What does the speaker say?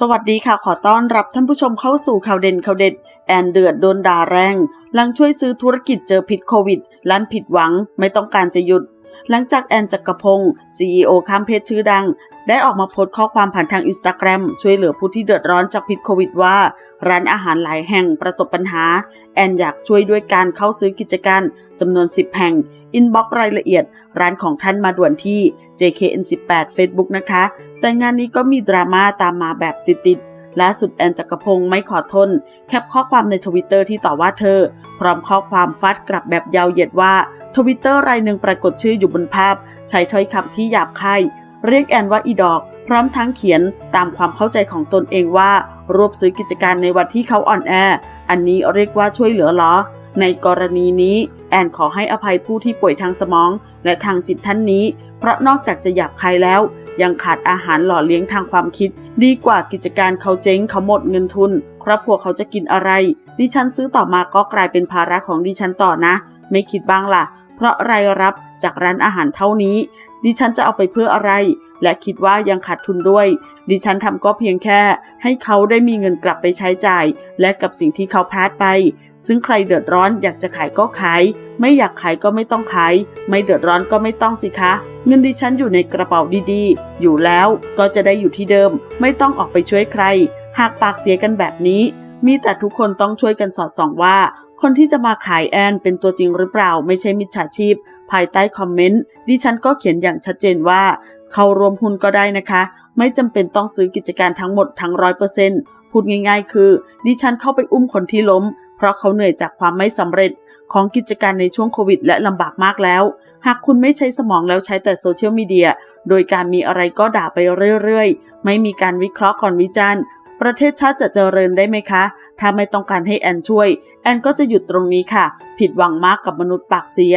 สวัสดีค่ะขอต้อนรับท่านผู้ชมเข้าสู่ข่าวเด่นข่าวเด็ด แอนเดือดโดนด่าแรง หลังช่วยซื้อธุรกิจเจอพิษโควิดลั่นผิดหวังไม่ต้องการจะหยุด หลังจากแอนจักรพงศ์ CEO ข้ามเพศชื่อดัง ได้ออกมาโพสต์ข้อความผ่านทางอินสตาแกรมช่วยเหลือผู้ที่เดือดร้อนจากพิษโควิดว่า ร้านอาหารหลายแห่งประสบปัญหา แอนอยากช่วยด้วยการเข้าซื้อกิจการจำนวน 10 แห่ง อินบ็อกรายละเอียด ร้านของท่านมาด่วนที่ JKN18 Facebook นะคะ แต่งานนี้ก็มีดราม่าตามมาแบบติดๆ ล่าสุดแอนจักรพงศ์ไม่ขอทน แคปข้อความในทวิตเตอร์ที่ต่อว่าเธอ พร้อมข้อความฟาดกลับแบบยาวเหยียดว่าทวิตเตอร์รายหนึ่งปรากฏชื่ออยู่บนภาพ ใช้ถ้อยคำที่หยาบคายเรียกแอนว่าอีดอก พร้อมทั้งเขียนตามความเข้าใจของตนเองว่า รวบซื้อกิจการในวันที่เขาอ่อนแอ อันนี้เรียกว่าช่วยเหลือหรอ ในกรณีนี้ แอนขอให้อภัยผู้ที่ป่วยทางสมอง และทางจิตท่านนี้ เพราะนอกจากจะหยาบคายแล้ว ยังขาดอาหารหล่อเลี้ยงทางความคิด ดีกว่ากิจการเขาเจ๊งเขาหมดเงินทุน ครอบครัวเขาจะกินอะไร ดิฉันซื้อต่อมาก็กลายเป็นภาระของดิฉันต่อนะ ไม่คิดบ้างล่ะ เพราะรายรับจากร้านอาหารเท่านี้ ดิฉันจะเอาไปเพื่ออะไร และคิดว่ายังขาดทุนด้วย ดิฉันทำก็เพียงแค่ ให้เขาได้มีเงินกลับไปใช้จ่าย และกับสิ่งที่เขาพลาดไป ซึ่งใครเดือดร้อนอยากจะขายก็ขาย ไม่อยากขายก็ไม่ต้องขาย ไม่เดือดร้อนก็ไม่ต้องสิคะ เงินดิฉันอยู่ในกระเป๋าดีๆ อยู่แล้วก็จะได้อยู่ที่เดิม ไม่ต้องออกไปช่วยใคร หากปากเสียกันแบบนี้มีแต่ทุกคนต้องช่วยกันสอดส่องว่า คนที่จะมาขายแอนเป็นตัวจริงหรือเปล่าไม่ใช่มิจฉาชีพ ภายใต้คอมเมนต์ดิฉันก็เขียนอย่างชัดเจนว่า เข้ารวมหุ้นก็ได้นะคะ ไม่จำเป็นต้องซื้อกิจการทั้งหมดทั้งร้อยเปอร์เซ็นต์พูดง่ายๆ คือ ดิฉันเข้าไปอุ้มคนที่ล้ม เพราะเขาเหนื่อยจากความไม่สำเร็จของกิจการในช่วงโควิดและลำบากมากแล้ว หากคุณไม่ใช้สมองแล้วใช้แต่โซเชียลมีเดีย โดยการมีอะไรก็ด่าไปเรื่อยๆ ไม่มีการวิเคราะห์ก่อนวิจารณ์ ประเทศชาติจะเจริญได้ไหมคะ ถ้าไม่ต้องการให้แอนช่วย แอนก็จะหยุดตรงนี้ค่ะ ผิดหวังมากกับมนุษย์ปากเสีย